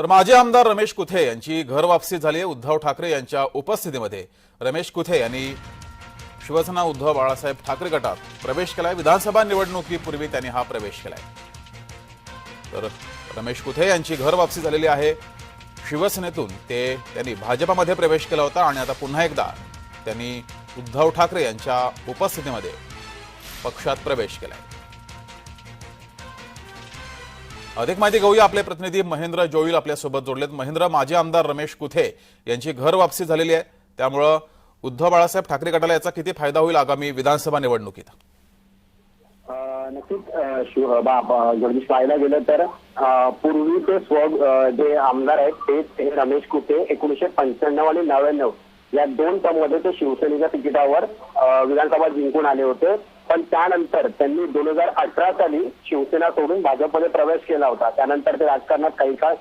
तर माजी आमदार रमेश कुथे यांची घर वापसी झाली आहे उद्धव ठाकरे यांच्या उपस्थितीमध्ये. रमेश कुथे यांनी शिवसेना उद्धव बाळासाहेब ठाकरे गटात प्रवेश केलाय. विधानसभा निवडणुकीपूर्वी त्यांनी हा प्रवेश केलाय. तर रमेश कुथे यांची घर वापसी झालेली आहे. शिवसेनेतून ते त्यांनी भाजपामध्ये प्रवेश केला होता आणि आता पुन्हा एकदा त्यांनी उद्धव ठाकरे यांच्या उपस्थितीमध्ये पक्षात प्रवेश केलाय. अधिक माहिती घेऊया आपले प्रतिनिधी महेंद्र जोईल आपल्यासोबत जोडलेत. महेंद्र माजी आमदार रमेश कुथे यांची घर वापसी झालेली आहे. त्यामुळं उद्धव बाळासाहेब ठाकरे गटाला याचा किती फायदा होईल आगामी विधानसभा निवडणुकीत? नक्कीच शिव जगदीश पाहायला गेलं तर पूर्वीचे पूर्वी ते स्व जे आमदार आहेत ते रमेश कुटे एकोणीशे पंच्याण्णव आणि नव्याण्णव या दोन टर्ममध्ये ते शिवसेनेच्या तिकिटावर विधानसभा जिंकून आले होते. पण त्यानंतर त्यांनी दोन हजार अठरा साली शिवसेना सोडून भाजपमध्ये प्रवेश केला होता. त्यानंतर ते राजकारणात काही काळ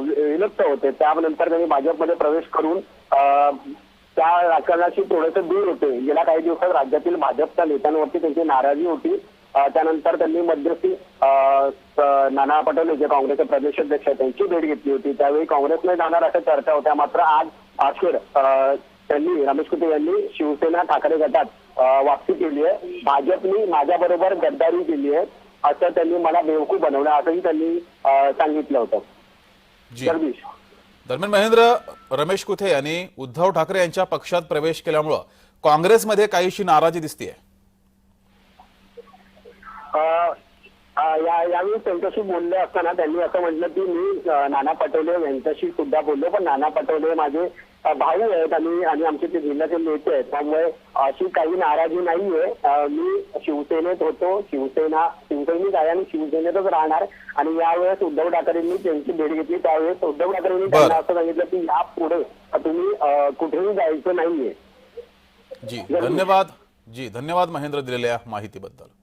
विलुप्त होते. त्यानंतर त्यांनी भाजपमध्ये प्रवेश करून त्या राजकारणाशी थोडेसे दूर होते. गेल्या काही दिवसात राज्यातील भाजपच्या नेत्यांवरती त्यांची नाराजी होती. त्यानंतर त्यांनी मध्यस्थी नाना पटोले जे काँग्रेसचे प्रदेशाध्यक्ष आहेत त्यांची भेट घेतली होती. त्यावेळी काँग्रेसने जाणार अशा चर्चा होत्या. मात्र आज अखेर त्यांनी रमेश कुटे यांनी शिवसेना ठाकरे गटात वापसी केली आहे. भाजपनी माझ्याबरोबर गद्दारी केली आहे. असं त्यांनी मला बेवकूफ बनवलं असंही त्यांनी सांगितलं होतं. जगदीश. दरम्यान महेंद्र रमेश कुथे यांनी उद्धव ठाकरे यांच्या पक्षात प्रवेश केल्यामुळं काँग्रेसमध्ये काहीशी नाराजी दिसतीये? अ, अ, या यावेळी त्यांच्याशी बोलले असताना त्यांनी असं म्हटलं की मी नाना पटोले यांच्याशी सुद्धा बोललो पण नाना पटोले माझे भाऊ आहेत आणि आणि आमचे ते जिल्ह्याचे नेते आहेत. त्यामुळे अशी काही नाराजी नाहीये. मी शिवसेनेत होतो. शिवसेना शिवसैनिक आहे आणि शिवसेनेतच राहणार. आणि यावेळेस उद्धव ठाकरेंनी त्यांची भेट घेतली. त्यावेळेस उद्धव ठाकरेंनी त्यांना असं सांगितलं की यापुढे तुम्ही कुठेही जायचं नाहीये. जी. धन्यवाद. जी. धन्यवाद महेंद्र दिलेल्या माहितीबद्दल.